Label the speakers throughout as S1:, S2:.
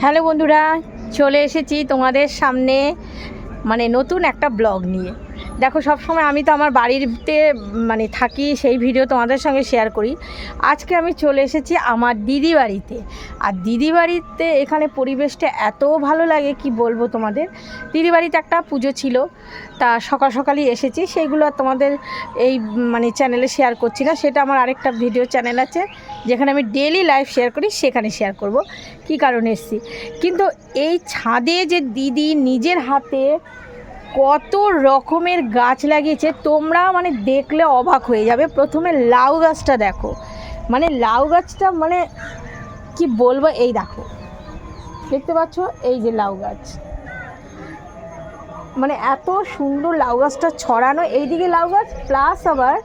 S1: Hello বন্ধুরা চলে এসেছি তোমাদের সামনে মানে নতুন একটা ব্লগ নিয়ে। দেখো সব সময় আমি তো আমার বাড়িতে মানে থাকি, সেই ভিডিও তোমাদের সঙ্গে শেয়ার করি। আজকে আমি চলে এসেছি আমার দিদি বাড়িতে। আর দিদি বাড়িতে এখানে পরিবেশটা এত ভালো লাগে, কি বলব তোমাদের? দিদি বাড়িতে একটা পুজো ছিল, তা সকাল সকালই এসেছি। সেইগুলো তোমাদের এই মানে চ্যানেলে শেয়ার করছি না। সেটা আমার আরেকটা ভিডিও চ্যানেল আছে, যেখানে আমি ডেলি লাইভ শেয়ার করি, সেখানে শেয়ার করব। কি কারণে এসেছি? কিন্তু এই ছাদে যে দিদি নিজের হাতে কত রকমের গাছ লাগিয়েছে, তোমরা মানে দেখলে অবাক হয়ে যাবে। প্রথমে লাউ গাছটা দেখো। মানে লাউ গাছটা মানে কি বলব, এই দেখো। দেখতে পাচ্ছ? এই যে লাউ গাছ। মানে এত সুন্দর লাউ গাছটা ছড়ানো। এইদিকে লাউ গাছ প্লাস আবার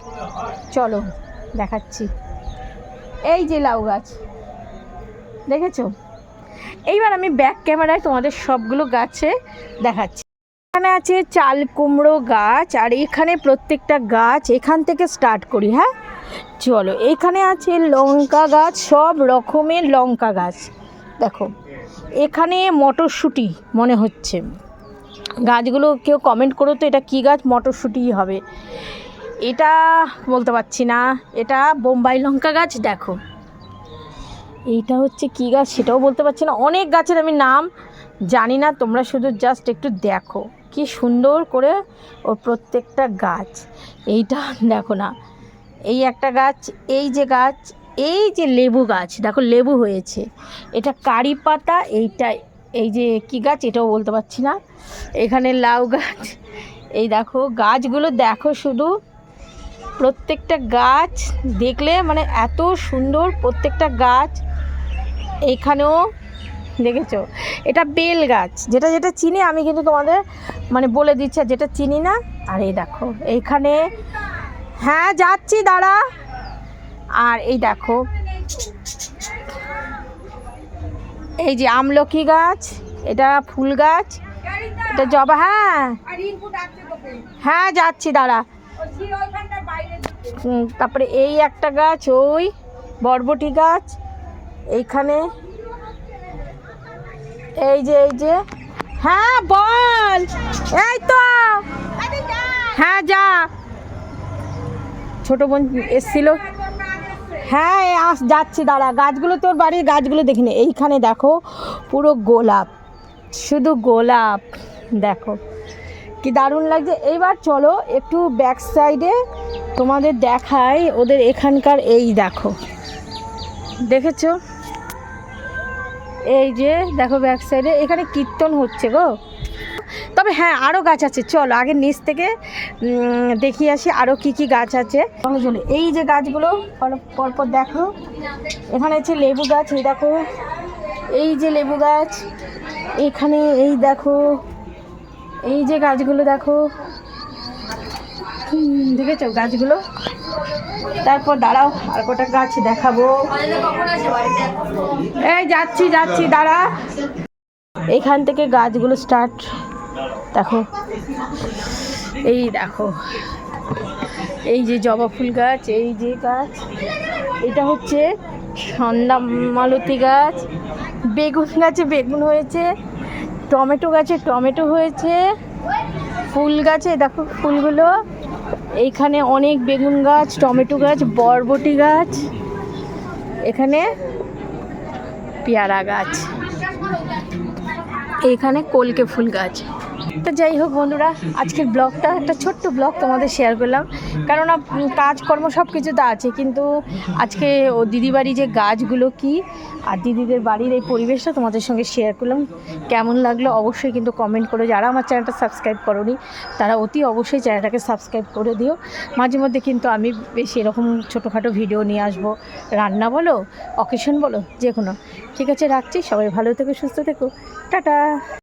S1: চলো দেখাচ্ছি। এই যে লাউ গাছ। দেখেছ? এইবার আমি ব্যাক ক্যামেরায় তোমাদের সবগুলো গাছে দেখাচ্ছি। এখানে আছে চাল কুমড়ো গাছ, আর এখানে প্রত্যেকটা গাছ এখান থেকে স্টার্ট করি হ্যাঁ? চলো, এখানে আছে লঙ্কা গাছ, সব রকমের লঙ্কা গাছ। দেখো, এখানে মটরশুঁটি মনে হচ্ছে। গাছগুলো কেউ কমেন্ট করো তো, এটা কী গাছ? মটরশুঁটিই হবে। এটা বলতে পারছি না, এটা বোম্বাই লঙ্কা গাছ, দেখো। এইটা হচ্ছে কী গাছ? সেটাও বলতে পারছি না। অনেক গাছের আমি নাম জানি না, তোমরা শুধু জাস্ট একটু দেখো। কি সুন্দর করে ওর প্রত্যেকটা গাছ। এইটা দেখো না, এই একটা গাছ, এই যে গাছ, এই যে লেবু গাছ, দেখো লেবু হয়েছে। এটা কারি পাতা, এইটা, এই যে কি গাছ, এটাও বলতে পারছি না। এখানে লাউ গাছ, এই দেখো, গাছগুলো দেখো শুধু। প্রত্যেকটা গাছ দেখলে মানে এত সুন্দর প্রত্যেকটা গাছ। এইখানেও দেখেছ? এটা বেল গাছ। যেটা যেটা চিনি, আমি কিন্তু তোমাদের মানে বলে দিচ্ছি, আর যেটা চিনি না, আর এই দেখো, এইখানে হ্যাঁ যাচ্ছি, দাঁড়া। আর এই দেখো, এই যে আমলকি গাছ, এটা ফুল গাছ, এটা জবা হ্যাঁ। হ্যাঁ যাচ্ছি, দাঁড়া। তারপরে এই একটা গাছ, ওই বরবটি গাছ, এইখানে এই যে এই যে। হ্যাঁ বল। এই তো। হ্যাঁ যা। ছোট বোন এসছিল। হ্যাঁ আস, যাচ্ছি, দাঁড়া। গাছগুলো তোর বাড়ির গাছগুলো দেখিনি এইখানে দেখো, পুরো গোলাপ। শুধু গোলাপ। দেখো। কি দারুণ লাগছে। এইবার চলো একটু ব্যাক সাইডে তোমাদের দেখাই। ওদের এখানকার এই, দেখো। দেখেছ? এই যে, দেখো ব্যাক সাইডে এখানে কীর্তন হচ্ছে গো। তবে হ্যাঁ আরও গাছ আছে, চলো আগে নিচ থেকে দেখিয়ে আসি আরও কি কি গাছ আছে। চলো চলো, এই যে গাছগুলো, পর- পরপর দেখো। এখানে আছে লেবু গাছ, এই দেখো। এই যে লেবু গাছ, এখানে এই দেখো। এই যে গাছগুলো দেখো। দেখেছ গাছগুলো? তারপর দাঁড়াও, আর কটা গাছ দেখাবো। এই যাচ্ছি যাচ্ছি, দাঁড়া। এইখান থেকে গাছগুলো স্টার্ট দেখো। এই দেখো, এই যে জবা ফুল গাছ, এই যে গাছ, এটা হচ্ছে সন্ধ্যা মালতী গাছ। বেগুন গাছে বেগুন হয়েছে, টমেটো গাছে টমেটো হয়েছে, ফুল গাছে, দেখো ফুলগুলো। এইখানে অনেক বেগুন গাছ, টমেটো গাছ, বরবটি গাছ, এখানে পেয়ারা গাছ এখানে কলকে ফুল গাছ। তো যাই হোক বন্ধুরা, আজকের ব্লগটা, একটা ছোট্ট ব্লগ তোমাদের শেয়ার করলাম। কেননা কাজকর্ম সব কিছু তো আছে, কিন্তু আজকে ও দিদি বাড়ি যে গাছগুলো কি, আর দিদিদের বাড়ির এই পরিবেশটা তোমাদের সঙ্গে শেয়ার করলাম। কেমন লাগল অবশ্যই কিন্তু কমেন্ট করে, যারা আমার চ্যানেলটা সাবস্ক্রাইব করনি, তারা অতি অবশ্যই চ্যানেলটাকে সাবস্ক্রাইব করে দিও। মাঝে মধ্যে কিন্তু আমি বেশ এরকম ছোটোখাটো ভিডিও নিয়ে আসব। রান্না বলো অকেশন বলো যে কোনো ঠিক আছে, রাখছি। সবাই ভালো থেকো, সুস্থ থেকো। টাটা!